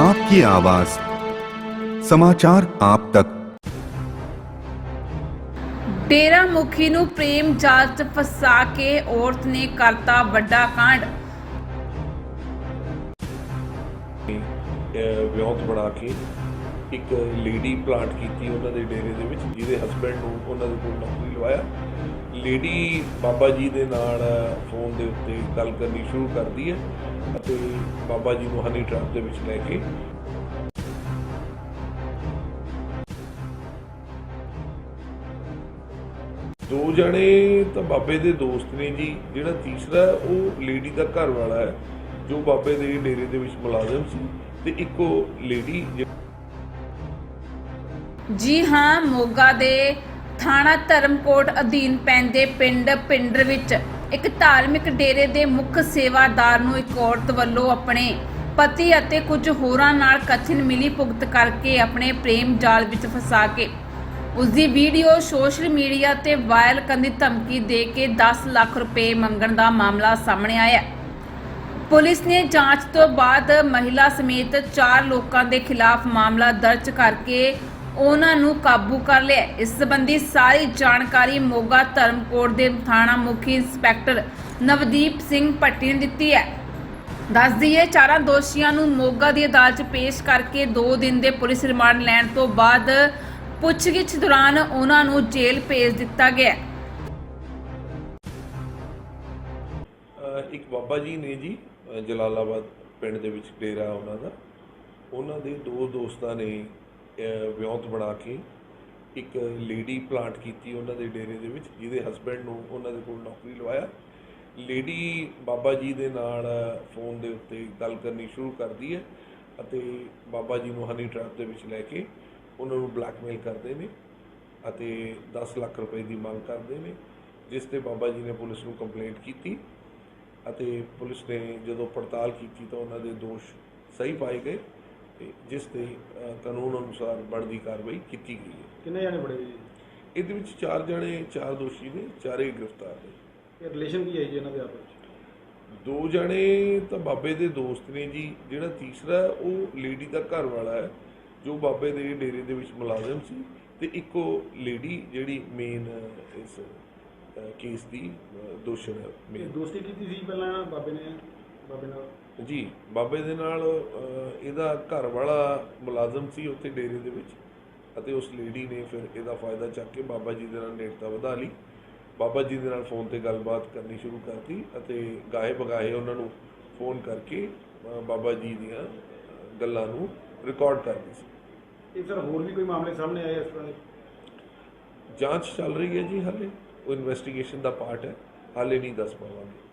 आपकी आवाज समाचार आप तक ਡੇਰਾ ਮੁਖੀ ਨੂੰ ਪ੍ਰੇਮ ਜਾਲ 'ਚ ਫਸਾ ਕੇ ਔਰਤ ਨੇ ਕਰਤਾ ਵੱਡਾ ਕਾਂਡ ਅਹ ਵਿਉਂਤ ਬਣਾ ਕੇ ਇੱਕ ਲੇਡੀ ਪਲਾਂਟ ਕੀਤੀ ਉਹਨਾਂ ਦੇ ਡੇਰੇ ਦੇ ਵਿੱਚ, ਜਿਹਦੇ ਹਸਬੰਡ ਨੂੰ ਉਹਨਾਂ ਦੇ ਕੋਲ ਨੌਕਰੀ ਲਵਾਇਆ। ਲੇਡੀ ਬਾਬਾ ਜੀ ਦੇ ਨਾਲ ਫੋਨ ਦੇ ਉੱਤੇ ਗੱਲ ਕਰਨੀ ਸ਼ੁਰੂ ਕਰਦੀ ਹੈ ਅਤੇ ਬਾਬਾ ਜੀ ਨੂੰ ਹਨੀ ਟ੍ਰੈਪ ਦੇ ਵਿੱਚ ਲੈ ਕੇ। ਦੋ ਜਣੇ ਤਾਂ ਬਾਬੇ ਦੇ ਦੋਸਤ ਨੇ ਜੀ, ਜਿਹੜਾ ਤੀਸਰਾ ਉਹ ਲੇਡੀ ਦਾ ਘਰ ਵਾਲਾ ਹੈ, ਜੋ ਬਾਬੇ ਦੇ ਡੇਰੇ ਦੇ ਵਿੱਚ ਮੁਲਾਜ਼ਮ ਸੀ, ਤੇ ਇੱਕੋ ਲੇਡੀ ਜੀ ਹਾਂ, ਮੋਗਾ ਦੇ ਥਾਣਾ ਧਰਮਕੋਟ ਅਧੀਨ ਪੈਂਦੇ ਪਿੰਡ ਪਿੰਡਰ ਵਿੱਚ ਇੱਕ ਧਾਰਮਿਕ ਡੇਰੇ ਦੇ ਮੁੱਖ ਸੇਵਾਦਾਰ ਨੂੰ ਇੱਕ ਔਰਤ ਵੱਲੋਂ ਆਪਣੇ ਪਤੀ ਅਤੇ ਕੁਝ ਹੋਰਾਂ ਨਾਲ ਕਥਿਨ ਮਿਲੀ ਭੁਗਤ ਕਰਕੇ ਆਪਣੇ ਪ੍ਰੇਮ ਜਾਲ ਵਿੱਚ ਫਸਾ ਕੇ। ਉਸ ਦੀ ਵੀਡੀਓ ਸੋਸ਼ਲ ਮੀਡੀਆ ਤੇ ਵਾਇਰਲ ਕਰਨ ਦੀ ਧਮਕੀ ਦੇ ਕੇ 10 ਲੱਖ ਰੁਪਏ ਮੰਗਣ ਦਾ ਮਾਮਲਾ ਸਾਹਮਣੇ ਆਇਆ। ਪੁਲਿਸ ਨੇ ਜਾਂਚ ਤੋਂ ਬਾਅਦ ਮਹਿਲਾ ਸਮੇਤ 4 ਲੋਕਾਂ ਦੇ ਖਿਲਾਫ ਮਾਮਲਾ ਦਰਜ ਕਰਕੇ ਉਹਨਾਂ ਨੂੰ ਕਾਬੂ ਕਰ ਲਿਆ ਹੈ। ਇਸ ਸੰਬੰਧੀ ਸਾਰੀ ਜਾਣਕਾਰੀ ਮੋਗਾ ਧਰਮਕੋਟ ਦੇ ਥਾਣਾ ਮੁਖੀ ਇੰਸਪੈਕਟਰ ਨਵਦੀਪ ਸਿੰਘ ਭੱਟੀ ਨੇ ਦਿੱਤੀ ਹੈ ਦੱਸ ਦਈਏ, ਚਾਰਾਂ ਦੋਸ਼ੀਆਂ ਨੂੰ ਮੋਗਾ ਦੀ ਅਦਾਲਤ 'ਚ ਪੇਸ਼ ਕਰਕੇ 2 ਦਿਨ ਦੇ ਪੁਲਿਸ ਰਿਮਾਂਡ ਲੈਣ ਤੋਂ ਬਾਅਦ ਪੁੱਛਗਿੱਛ ਦੌਰਾਨ ਉਹਨਾਂ ਨੂੰ ਜੇਲ੍ਹ ਭੇਜ ਦਿੱਤਾ ਗਿਆ ਹੈ। ਅਹ ਇੱਕ ਬਾਬਾ ਜੀ ਨੇ ਜੀ, ਅਹ ਜਲਾਲਾਬਾਦ ਪਿੰਡ ਦੇ ਵਿੱਚ ਡੇਰਾ ਉਹਨਾਂ ਦਾ ਉਹਨਾਂ ਦੇ ਦੋ ਦੋਸਤਾਂ ਨੇ ਅਹ ਵਿਉਂਤ ਬਣਾ ਕੇ ਇੱਕ ਲੇਡੀ ਪਲਾਂਟ ਕੀਤੀ ਉਹਨਾਂ ਦੇ ਡੇਰੇ ਦੇ ਵਿੱਚ, ਜਿਹਦੇ ਹਸਬੰਡ ਨੂੰ ਉਹਨਾਂ ਦੇ ਕੋਲ ਨੌਕਰੀ ਲਵਾਇਆ। ਲੇਡੀ ਬਾਬਾ ਜੀ ਦੇ ਨਾਲ ਫੋਨ ਦੇ ਉੱਤੇ ਗੱਲ ਕਰਨੀ ਸ਼ੁਰੂ ਕਰਦੀ ਹੈ ਅਤੇ ਬਾਬਾ ਜੀ ਨੂੰ ਹਨੀ ਟ੍ਰੈਪ ਦੇ ਵਿੱਚ ਲੈ ਕੇ ਉਹਨਾਂ ਨੂੰ ਬਲੈਕਮੇਲ ਕਰਦੇ ਨੇ ਅਤੇ 10 ਲੱਖ ਰੁਪਏ ਦੀ ਮੰਗ ਕਰਦੇ ਨੇ, ਜਿਸ ਤੇ ਬਾਬਾ ਜੀ ਨੇ ਪੁਲਿਸ ਨੂੰ ਕੰਪਲੇਂਟ ਕੀਤੀ ਅਤੇ ਪੁਲਿਸ ਨੇ ਜਦੋਂ ਪੜਤਾਲ ਕੀਤੀ ਤਾਂ ਉਹਨਾਂ ਦੇ ਦੋਸ਼ ਸਹੀ ਪਾਏ ਗਏ। ਤੇ ਜਿਸ ਤੇ ਕਾਨੂੰਨ ਅਨੁਸਾਰ ਬਣਦੀ ਕਾਰਵਾਈ ਕੀਤੀ ਗਈ ਹੈ। ਕਿੰਨੇ ਜਾਣੇ ਬੜੇ ਜੀ? ਇਹਦੇ ਵਿੱਚ ਚਾਰ ਜਣੇ ਚਾਰ ਦੋਸ਼ੀ ਨੇ ਚਾਰੇ ਗ੍ਰਿਫਤਾਰ ਨੇ। ਇਹ ਰਿਲੇਸ਼ਨ ਕੀ ਹੈ ਜੀ ਇਹਨਾਂ ਦੇ ਆਪਸ ਵਿੱਚ? ਦੋ ਜਣੇ ਤਾਂ ਬਾਬੇ ਦੇ ਦੋਸਤ ਨੇ ਜੀ ਜਿਹੜਾ ਤੀਸਰਾ ਉਹ ਲੇਡੀ ਦਾ ਘਰ ਵਾਲਾ ਹੈ ਜੋ ਬਾਬੇ ਦੇ ਡੇਰੇ ਦੇ ਵਿੱਚ ਮੁਲਾਜ਼ਮ ਸੀ ਤੇ ਇੱਕੋ ਲੇਡੀ ਜਿਹੜੀ ਮੇਨ ਇਸ ਕੇਸ ਦੀ ਦੋਸ਼ਣ ਹੈ main। ਦੋਸਤੀ ਕੀਤੀ ਸੀ ਪਹਿਲਾਂ ਬਾਬੇ ਨੇ? ਬਾਬੇ ਨਾਲ? ਜੀ ਬਾਬੇ ਦੇ ਨਾਲ ਇਹਦਾ ਘਰ ਵਾਲਾ ਮੁਲਾਜ਼ਮ ਸੀ ਉੱਥੇ ਡੇਰੇ ਦੇ ਵਿੱਚ ਅਤੇ ਉਸ ਲੇਡੀ ਨੇ ਫਿਰ ਇਹਦਾ ਫਾਇਦਾ ਚੱਕ ਕੇ ਬਾਬਾ ਜੀ ਦੇ ਨਾਲ ਨੇੜਤਾ ਵਧਾ ਲਈ। ਬਾਬਾ ਜੀ ਦੇ ਨਾਲ ਫੋਨ ਤੇ ਗੱਲਬਾਤ ਕਰਨੀ ਸ਼ੁਰੂ ਕਰਤੀ ਅਤੇ ਗਾਏ ਬਗਾਏ ਉਹਨਾਂ ਨੂੰ ਫੋਨ ਕਰਕੇ ਬਾਬਾ ਜੀ ਦੀਆਂ ਗੱਲਾਂ ਨੂੰ ਰਿਕਾਰਡ ਕਰਦੀ ਸੀ। ਇਹ ਸਰ ਹੋਰ ਵੀ ਕੋਈ ਮਾਮਲੇ ਸਾਹਮਣੇ ਆਏ ਇਸ ਤਰ੍ਹਾਂ ਦੇ ਜਾਂਚ ਚੱਲ ਰਹੀ ਹੈ ਜੀ ਹਾਲੇ। ਉਹ ਇਨਵੈਸਟੀਗੇਸ਼ਨ ਦਾ ਪਾਰਟ ਹੈ। ਹਾਲੇ ਨਹੀਂ ਦੱਸ ਪਾਵਾਂਗੇ।